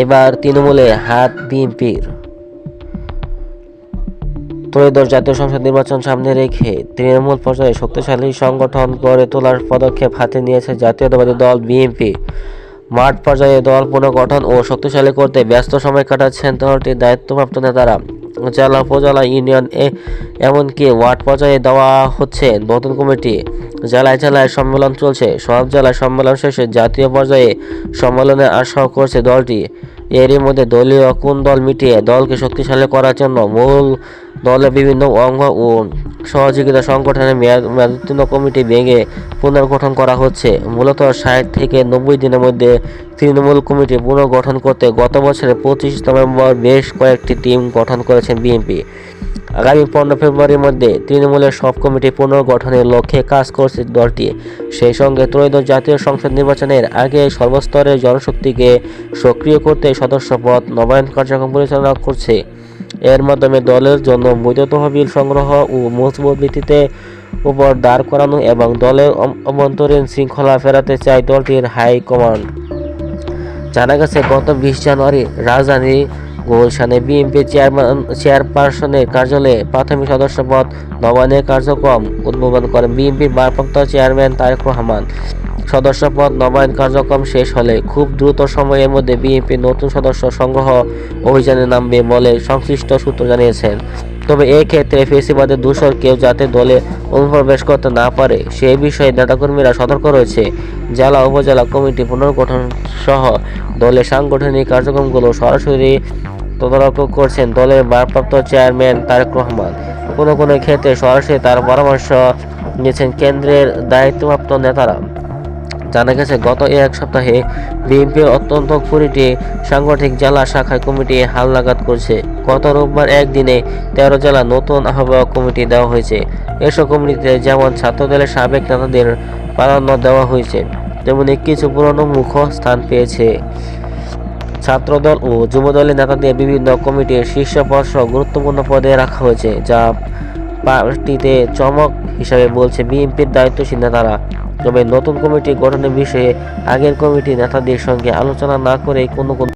এবার তৃণমূলে হাত বিএনপির। ত্রয়োদশ জাতীয় সংসদ নির্বাচন সামনে রেখে তৃণমূল পর্যায়ে শক্তিশালী সংগঠন গড়ে তোলার পদক্ষেপ হাতে নিয়েছে জাতীয়তাবাদী দল বিএনপি। মাঠ পর্যায়ে দল পুনর্গঠন ও শক্তিশালী করতে ব্যস্ত সময় কাটাচ্ছেন দলটির দায়িত্বপ্রাপ্ত নেতারা। জেলা উপজেলা ইউনিয়ন এ, এমনকি ওয়ার্ড পর্যায়ে দেওয়া হচ্ছে নতুন কমিটি। জেলায় জেলায় সম্মেলন চলছে। সব জেলায় সম্মেলন শেষে জাতীয় পর্যায়ে সম্মেলনে আশা করছে দলটি। এরই মধ্যে দলীয় কোন দল মিটিয়ে দলকে শক্তিশালী করার জন্য মূল দলের বিভিন্ন অঙ্গ ও সহযোগিতা সংগঠনের মেয়াদ মেয়াদোত্তীর্ণ কমিটি ভেঙে পুনর্গঠন করা হচ্ছে। মূলত ষাট থেকে নব্বই দিনের মধ্যে তৃণমূল কমিটি পুনর্গঠন করতে গত বছরের পঁচিশ নভেম্বর বেশ কয়েকটি টিম গঠন করেছেন বিএনপি। আগামী পনেরো ফেব্রুয়ারির মধ্যে তৃণমূলের সব কমিটি পুনর্গঠনের লক্ষ্যে কাজ করছে দলটি। সেই সঙ্গে ত্রয়োদশ জাতীয় সংসদ নির্বাচনের আগে সর্বস্তরের জনশক্তিকে সক্রিয় করতে সদস্য পদ নবায়ন কার্যক্রম পরিচালনা করছে। এর মাধ্যমে দলের জন্য বৈধ তহবিল সংগ্রহ ও মজবুত ভিত্তিতে উপর দাঁড় করানো এবং দলের অভ্যন্তরীণ শৃঙ্খলা ফেরাতে চায় দলটির হাইকমান্ড। জানা গেছে, গত বিশ জানুয়ারি রাজধানী গুলশানে বিএনপি চেয়ারম্যান, চেয়ারপারসনের কার্যালয়ে প্রাথমিক সদস্য পদ নবায়নের কার্যক্রম উদ্বোধন করেন বিএনপির ভারপ্রাপ্ত চেয়ারম্যান তারেক রহমান। সদস্য পদ নবায়ন কার্যক্রম শেষ হলে খুব দ্রুত সময়ের মধ্যে বিএনপি নতুন সদস্য সংগ্রহ অভিযানে নামবে বলে সংশ্লিষ্ট সূত্র জানিয়েছেন। তবে এই ক্ষেত্রে ফেসিবাদের দূষর কেউ যাতে দলে অনুপ্রবেশ করতে না পারে, সে বিষয়ে নেতাকর্মীরা সতর্ক রয়েছে। জেলা, উপজেলা কমিটি পুনর্গঠন সহ দলের সাংগঠনিক কার্যক্রমগুলো সরাসরি তদারক করছেন দলের ভারপ্রাপ্ত চেয়ারম্যান তারেক রহমান। কোনো কোনো ক্ষেত্রে সরাসরি তার পরামর্শ নিয়েছেন কেন্দ্রের দায়িত্বপ্রাপ্ত নেতারা। জানা গেছে, গত এক সপ্তাহে বিএনপির অত্যন্ত কুড়িটি সাংগঠনিক জেলা শাখায় কমিটি হালনাগাদ করছে। গত রোববার একদিনে তেরো জেলা নতুন আহ্বায়ক কমিটি দেওয়া হয়েছে। এসব কমিটিতে যেমন ছাত্রদলের সাবেক নেতাদের প্রাধান্য দেওয়া হয়েছে, তেমনি কিছু পুরনো মুখ স্থান পেয়েছে। ছাত্রদল ও যুবদলের নেতাদের বিভিন্ন কমিটির শীর্ষ পর্ষ গুরুত্বপূর্ণ পদে রাখা হয়েছে, যা পার্টিতে চমক হিসাবে বলছে বিএনপির দায়িত্বশীল নেতারা। তবে নতুন কমিটি গঠনের বিষয়ে আগের কমিটি নেতাদের সঙ্গে আলোচনা না করে কোনো কোনো